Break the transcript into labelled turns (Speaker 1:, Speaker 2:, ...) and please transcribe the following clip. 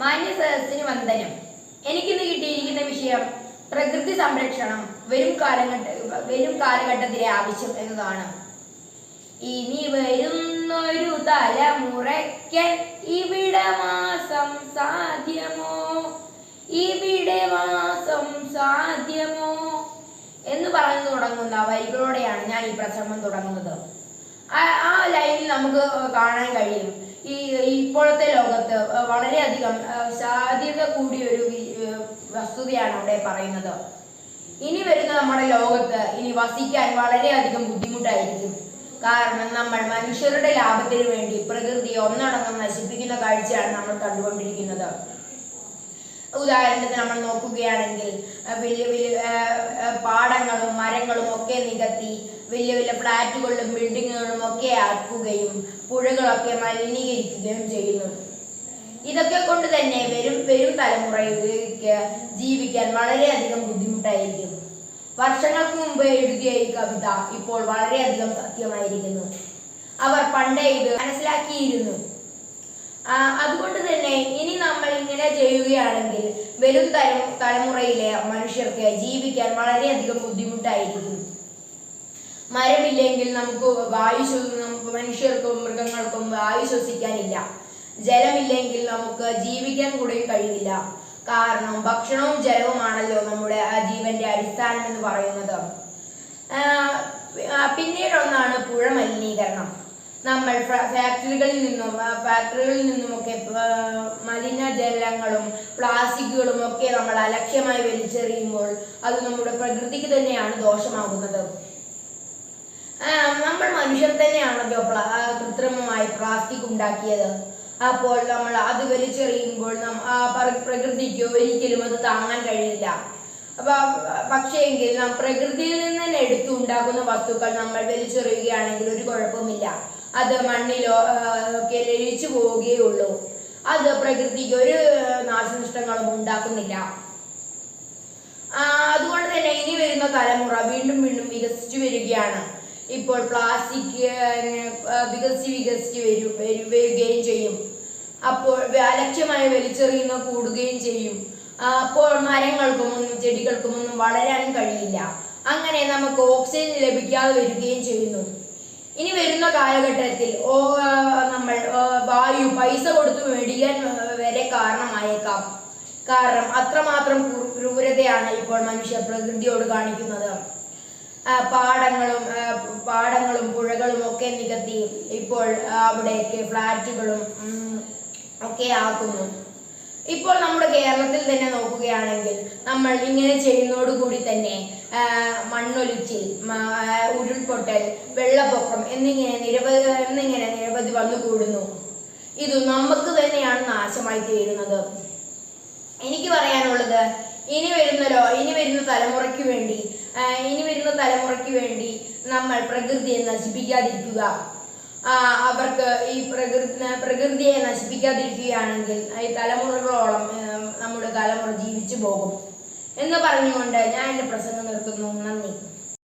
Speaker 1: മാന്യ സദസ്സിന് വന്ദനം. എനിക്കിന്ന് കിട്ടിയിരിക്കുന്ന വിഷയം പ്രകൃതി സംരക്ഷണം വരും കാലഘട്ട വരും കാലഘട്ടത്തിലെ ആവശ്യം എന്നതാണ്. ഇനി വരുന്നൊരു തലമുറയ്ക്ക് ഇവിടെ മാസം സാധ്യമോ? ഇവിടെ മാസം സാധ്യമോ? എന്ന് പറഞ്ഞു തുടങ്ങുന്ന വരികളോടെയാണ് ഞാൻ ഈ പ്രസംഗം തുടങ്ങുന്നത്. നമുക്ക് കാണാൻ കഴിയും. ഈ ഇപ്പോഴത്തെ ലോകത്ത് വളരെയധികം സാധ്യത കൂടിയ ഒരു വസ്തുതയാണ് അവിടെ പറയുന്നത്. ഇനി വരുന്ന നമ്മുടെ ലോകത്ത് ഇനി വസിക്കാൻ വളരെയധികം ബുദ്ധിമുട്ടായിരിക്കും. കാരണം നമ്മൾ മനുഷ്യരുടെ ലാഭത്തിന് വേണ്ടി പ്രകൃതി ഒന്നടങ്കം നശിപ്പിക്കുന്ന കാഴ്ചയാണ് നമ്മൾ കണ്ടുകൊണ്ടിരിക്കുന്നത്. ഉദാഹരണത്തിന് നമ്മൾ നോക്കുകയാണെങ്കിൽ വലിയ വലിയ പാടങ്ങളും മരങ്ങളും ഒക്കെ നികത്തി വലിയ വലിയ ഫ്ലാറ്റുകളിലും ബിൽഡിങ്ങുകളും ആക്കുകയും പുഴകളൊക്കെ മലിനീകരിക്കുകയും ചെയ്യുന്നു. ഇതൊക്കെ കൊണ്ട് തന്നെ വരും വരും തലമുറയിലേക്ക് ജീവിക്കാൻ വളരെയധികം ബുദ്ധിമുട്ടായിരിക്കും. വർഷങ്ങൾക്ക് മുമ്പ് എഴുതിയ ഈ കവിത ഇപ്പോൾ വളരെയധികം സത്യമായിരിക്കുന്നു. അവർ പണ്ടേ ഇത് മനസ്സിലാക്കിയിരുന്നു. അതുകൊണ്ട് തന്നെ ഇനി നമ്മൾ ഇങ്ങനെ ചെയ്യുകയാണെങ്കിൽ വരും തലമുറയിലെ മനുഷ്യർക്ക് ജീവിക്കാൻ വളരെയധികം ബുദ്ധിമുട്ടായിരിക്കും. മരമില്ലെങ്കിൽ നമുക്ക് വായു നമുക്ക് മനുഷ്യർക്കും മൃഗങ്ങൾക്കും വായു ശ്വസിക്കാനില്ല. ജലമില്ലെങ്കിൽ നമുക്ക് ജീവിക്കാൻ കൂടെ കഴിയില്ല. കാരണം ഭക്ഷണവും ജലവുമാണല്ലോ നമ്മുടെ ജീവന്റെ അടിസ്ഥാനം എന്ന് പറയുന്നത്. പിന്നീട് ഒന്നാണ് പുഴ മലിനീകരണം. നമ്മൾ ഫാക്ടറികളിൽ നിന്നും ഫാക്ടറികളിൽ നിന്നുമൊക്കെ മലിനജലങ്ങളും പ്ലാസ്റ്റിക്കുകളും ഒക്കെ നമ്മൾ അലക്ഷ്യമായി വലിച്ചെറിയുമ്പോൾ അത് നമ്മുടെ പ്രകൃതിക്ക് തന്നെയാണ് ദോഷമാകുന്നത്. നമ്മൾ മനുഷ്യർ തന്നെയാണല്ലോ കൃത്രിമമായി പ്ലാസ്റ്റിക് ഉണ്ടാക്കിയത്. അപ്പോൾ നമ്മൾ അത് വലിച്ചെറിയുമ്പോൾ പ്രകൃതിക്ക് ഒരിക്കലും അത് താങ്ങാൻ കഴിയില്ല. അപ്പൊ പക്ഷേങ്കിൽ നാം പ്രകൃതിയിൽ നിന്ന് തന്നെ എടുത്തു ഉണ്ടാക്കുന്ന വസ്തുക്കൾ നമ്മൾ വലിച്ചെറിയുകയാണെങ്കിൽ ഒരു കുഴപ്പമില്ല. അത് മണ്ണിലോ ഒക്കെ ലയിച്ചു പോവുകയുള്ളൂ അത് പ്രകൃതിക്ക് ഒരു നാശനഷ്ടങ്ങളും ഉണ്ടാക്കുന്നില്ല. അതുകൊണ്ട് തന്നെ ഇനി വരുന്ന തലമുറ വീണ്ടും വീണ്ടും വികസിച്ചു വരികയാണ്. ഇപ്പോൾ പ്ലാസ്റ്റിക് വികസിച്ച് വികസിച്ച് വരും വരുകയും ചെയ്യും. അപ്പോൾ അലക്ഷ്യമായി വലിച്ചെറിയുന്ന കൂടുകയും ചെയ്യും. അപ്പോൾ മരങ്ങൾക്കും ഒന്നും ചെടികൾക്കും ഒന്നും വളരാൻ കഴിയില്ല. അങ്ങനെ നമുക്ക് ഓക്സിജൻ ലഭിക്കാതെ വരികയും ചെയ്യുന്നു. ഇനി വരുന്ന കാലഘട്ടത്തിൽ ഓ നമ്മൾ വായു പൈസ കൊടുത്ത് മേടിക്കാൻ വരെ കാരണമായേക്കാം. കാരണം അത്രമാത്രം ക്രൂ- ക്രൂരതയാണ് ഇപ്പോൾ മനുഷ്യർ പ്രകൃതിയോട് കാണിക്കുന്നത്. പാടങ്ങളും പാടങ്ങളും പുഴകളും ഒക്കെ നികത്തി ഇപ്പോൾ അവിടെയൊക്കെ ഫ്ലാറ്റുകളും ഒക്കെ ആക്കുന്നു. ഇപ്പോൾ നമ്മുടെ കേരളത്തിൽ തന്നെ നോക്കുകയാണെങ്കിൽ നമ്മൾ ഇങ്ങനെ ചെയ്യുന്നതോടുകൂടി തന്നെ മണ്ണൊലിച്ചിൽ ഉരുൾപൊട്ടൽ വെള്ളപ്പൊക്കം എന്നിങ്ങനെ നിരവധി എന്നിങ്ങനെ നിരവധി വന്നുകൂടുന്നു ഇത് നമുക്ക് തന്നെയാണ് നാശമായി തീരുന്നത്. എനിക്ക് പറയാനുള്ളത് ഇനി വരുന്ന ഇനി വരുന്ന തലമുറയ്ക്ക് വേണ്ടി ഇനി വരുന്ന തലമുറയ്ക്ക് വേണ്ടി നമ്മൾ പ്രകൃതിയെ നശിപ്പിക്കാതിരിക്കുക. അവർക്ക് ഈ പ്രകൃതി പ്രകൃതിയെ നശിപ്പിക്കാതിരിക്കുകയാണെങ്കിൽ ഈ തലമുറകളോളം നമ്മുടെ തലമുറ ജീവിച്ചു പോകും. എന്ന് പറഞ്ഞുകൊണ്ട് ഞാൻ എന്റെ പ്രസംഗം നിർത്തുന്നു. നന്ദി.